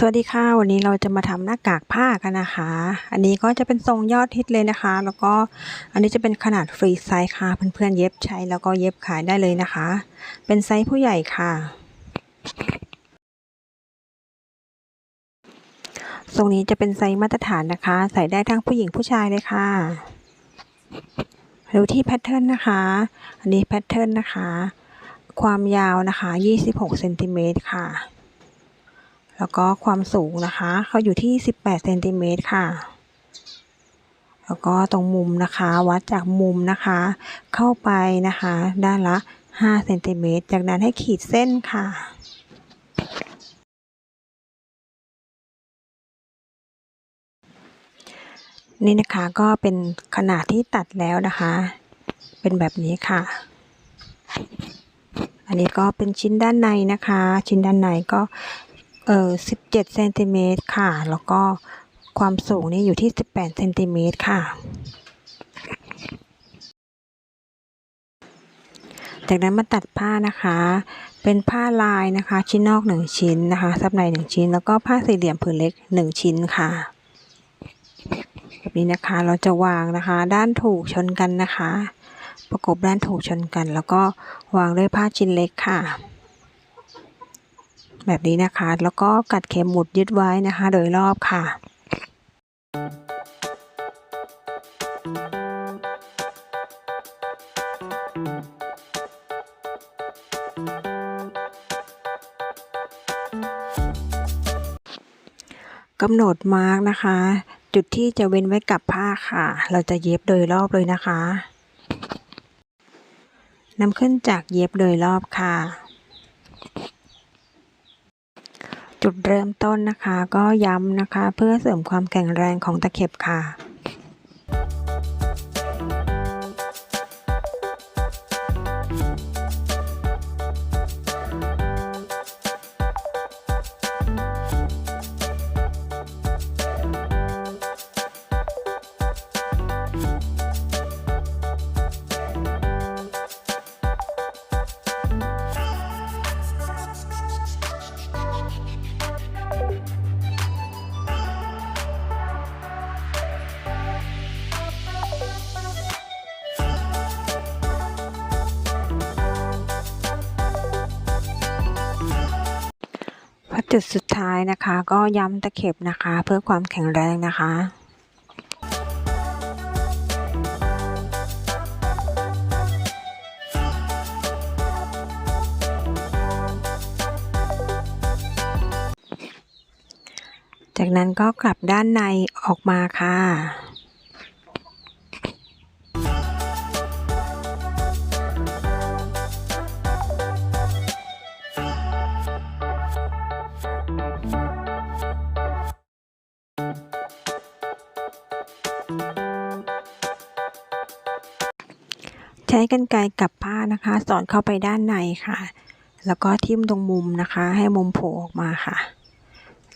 สวัสดีค่ะ วันนี้เราจะมาทำหน้ากากผ้ากันนะคะ อันนี้ก็จะเป็นทรงยอดฮิตเลยนะคะ แล้วก็อันนี้จะเป็นขนาดฟรีไซส์ค่ะ เพื่อนๆเย็บใช้แล้วก็เย็บขายได้เลยนะคะ เป็นไซส์ผู้ใหญ่ค่ะ ทรงนี้จะเป็นไซส์มาตรฐานนะคะ ใส่ได้ทั้งผู้หญิงผู้ชายเลยค่ะดูที่แพทเทิร์นนะคะ อันนี้แพทเทิร์นนะคะ ความยาวนะคะ 26เซนติเมตรค่ะ แล้วก็ความสูงนะคะเขาอยู่ที่ 18เซนติเมตรค่ะ แล้วก็ตรงมุมนะคะ วัดจากมุมนะคะ เข้าไปนะคะ ด้านละ5เซนติเมตรจากนั้นให้ขีดเส้นค่ะนี่นะคะก็เป็นขนาดที่ตัดแล้วนะคะ เป็นแบบนี้ค่ะ อันนี้ก็เป็นชิ้นด้านในนะคะ ชิ้นด้านในก็ เออ17เซนติเมตรค่ะ แล้วก็ความสูงนี่อยู่ที่ 18เซนติเมตรค่ะ จากนั้นมาตัดผ้านะคะ เป็นผ้าลายนะคะ ชิ้นนอก 1 ชิ้นนะคะ ซับใน 1 ชิ้น แล้วก็ผ้าสี่เหลี่ยมผืนเล็ก 1 ชิ้นค่ะแบบนี้นะคะเราจะวางนะคะ ด้านถูกชนกันนะคะ ประกบด้านถูกชนกัน แล้วก็วางด้วยผ้าชิ้นเล็กค่ะ แบบนี้นะคะ แล้วก็กัดเข็มหมุดยึดไว้นะคะ โดยรอบค่ะกำหนดมาร์กนะคะ จุดที่จะเว้นไว้กับผ้าค่ะ เราจะเย็บโดยรอบเลยนะคะนำขึ้นจากเย็บโดยรอบค่ะ จุดเริ่มต้นนะคะ ก็ย้ำนะคะ เพื่อเสริมความแข็งแรงของตะเข็บค่ะ จุดสุดท้ายนะคะ ก็ย้ำตะเข็บนะคะ เพื่อความแข็งแรงนะคะจากนั้นก็กลับด้านในออกมาค่ะ ใช้กรรไกรกับผ้านะคะ สอดเข้าไปด้านในค่ะ แล้วก็ทิ่มตรงมุมนะคะ ให้มุมโผล่ออกมาค่ะ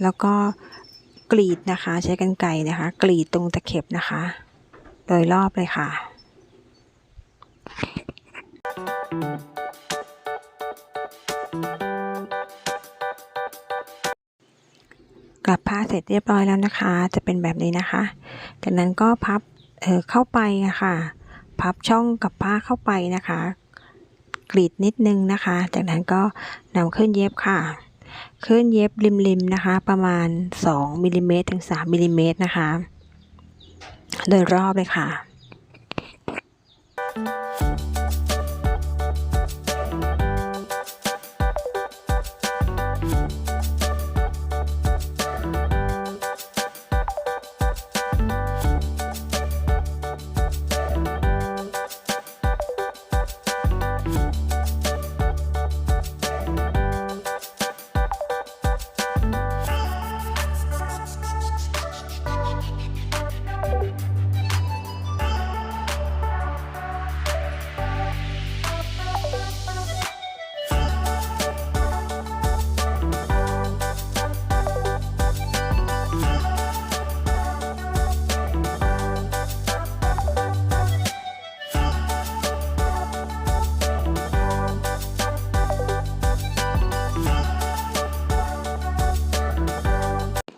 แล้วก็กรีดนะคะ ใช้กรรไกรนะคะ กรีดตรงตะเข็บนะคะ โดยรอบเลยค่ะ กลับผ้าเสร็จเรียบร้อยแล้วนะคะ จะเป็นแบบนี้นะคะ จากนั้นก็พับเเข้าไปะค่ะ พับช่องกับผ้าเข้าไปนะคะ กรีดนิดนึงนะคะ จากนั้นก็นำขึ้นเย็บค่ะ ขึ้นเย็บริมๆนะคะ ประมาณ2มิลลิเมตรถึง3มิลลิเมตรนะคะ โดยรอบเลยค่ะ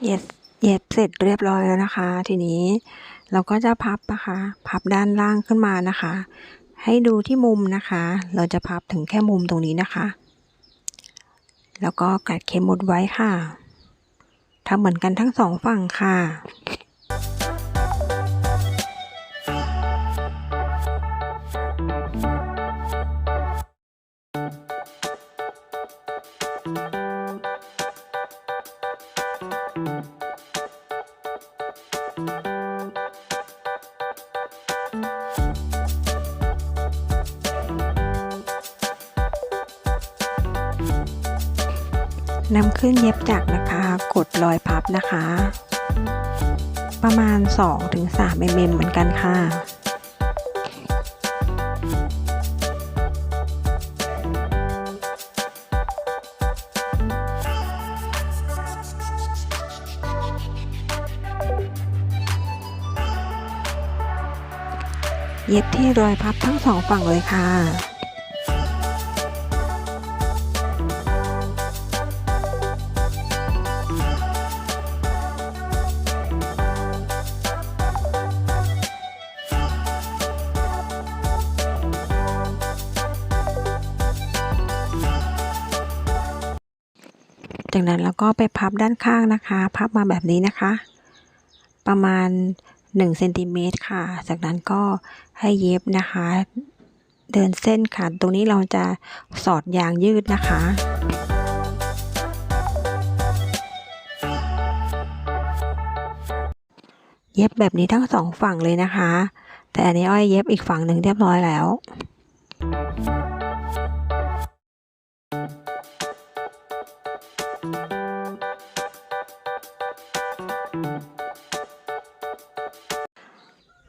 เย็บเย็บเสร็จเรียบร้อยแล้วนะคะ ทีนี้เราก็จะพับนะคะพับด้านล่างขึ้นมานะคะ ให้ดูที่มุมนะคะ เราจะพับถึงแค่มุมตรงนี้นะคะ แล้วก็กัดเข็มหมดไว้ค่ะทำเหมือนกันทั้งสองฝั่งค่ะ นำขึ้นเย็บจักรนะคะ กดรอยพับนะคะ ประมาณ 2-3มิลลิเหมือนกันค่ะเย็บที่รอยพับทั้งสองฝั่งเลยค่ะ จากนั้นเราก็ไปพับด้านข้างนะคะ พับมาแบบนี้นะคะ ประมาณ1เซนติเมตรค่ะ จากนั้นก็ให้เย็บนะคะ เดินเส้นค่ะ ตรงนี้เราจะสอดยางยืดนะคะเย็บแบบนี้ทั้งสองฝั่งเลยนะคะ แต่อันนี้อ้อยเย็บอีกฝั่งหนึ่งเรียบร้อยแล้ว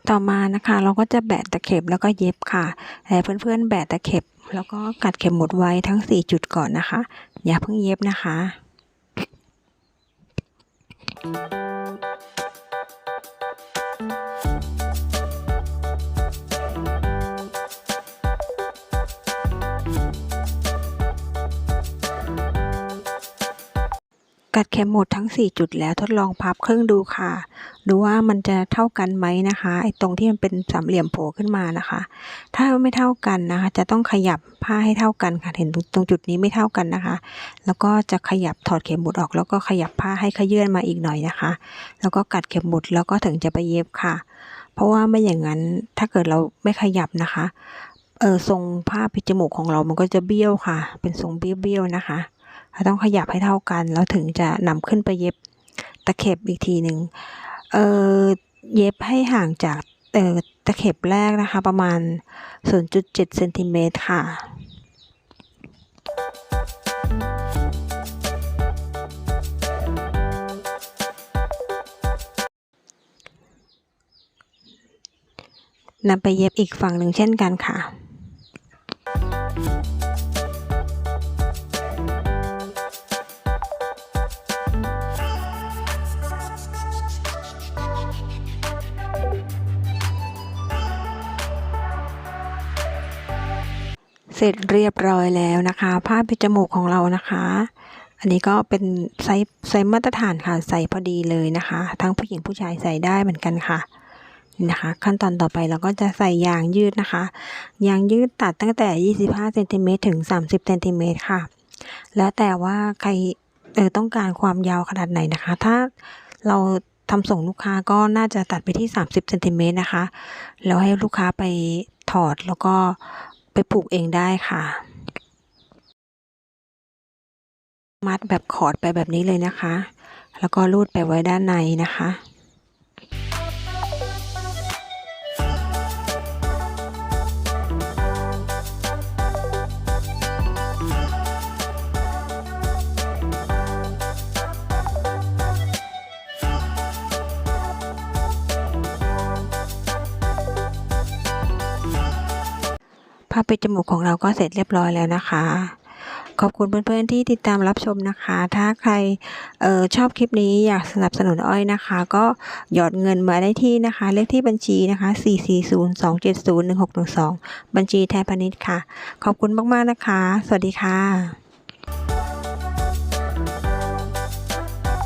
ต่อมานะคะเราก็จะแบะตะเข็บแล้วก็เย็บค่ะแต่เพื่อนๆแบะตะเข็บ แล้วก็กัดเข็มหมุดไว้ทั้ง 4 จุดก่อนนะคะ อย่าเพิ่งเย็บนะคะ กัดเข็มหมุดทั้ง 4 จุดแล้วทดลองพับครึ่งดูค่ะ ดูว่ามันจะเท่ากันไหมนะคะไอ้ตรงที่มันเป็นสามเหลี่ยมโผล่ขึ้นมานะคะ ถ้าไม่เท่ากันนะคะ จะต้องขยับผ้าให้เท่ากันค่ะเห็นตรงจุดนี้ไม่เท่ากันนะคะ แล้วก็จะขยับถอดเข็มหมุดออก แล้วก็ขยับผ้าให้ขยื่นมาอีกหน่อยนะคะ แล้วก็กัดเข็มหมุดแล้วก็ถึงจะไปเย็บค่ะ เพราะว่าไม่อย่างนั้นถ้าเกิดเราไม่ขยับนะคะเออทรงผ้าปิดจมูกของเรามันก็จะเบี้ยวค่ะ เป็นทรงเบี้ยวๆนะคะ ต้องขยับให้เท่ากัน แล้วถึงจะนำขึ้นไปเย็บตะเข็บอีกทีหนึ่งเออเย็บให้ห่างจากเออตะเข็บแรกนะคะประมาณ 0.7เซนติเมตรค่ะนำไปเย็บอีกฝั่งหนึ่งเช่นกันค่ะ ร็จเรียบร้อยแล้วนะคะ ผ้าปิดจมูกของเรานะคะ อันนี้ก็เป็นไซส์ไซส์มาตรฐานค่ะใส่พอดีเลยนะคะ ทั้งผู้หญิงผู้ชายใส่ได้เหมือนกันค่ะนี่นะคะ ขั้นตอนต่อไปเราก็จะใส่ยางยืดนะคะ ยางยืดตัดตั้งแต่ 25เซนติเมตรถึง 30เซนติเมตรค่ะ แล้วแต่ว่าใครเออต้องการความยาวขนาดไหนนะคะ ถ้าเราทำส่งลูกค้าก็น่าจะตัดไปที่ 30เซนติเมตรนะคะ แล้วให้ลูกค้าไปถอดแล้วก็ ไปปลูกเองได้ค่ะ มัดแบบขอดไปแบบนี้เลยนะคะ แล้วก็รูดไปไว้ด้านในนะคะ ผ้าปิดจมูกของเราก็เสร็จเรียบร้อยแล้วนะคะ ขอบคุณเพื่อนๆที่ติดตามรับชมนะคะ ถ้าใครออชอบคลิปนี้อยากสนับสนุนอ้อยนะคะ ก็หยอดเงินมาได้ที่นะคะ เลขที่บัญชีนะคะ 440-270-1612 บัญชีไทยพาณิชย์ค่ะ ขอบคุณมากๆนะคะ สวัสดีค่ะ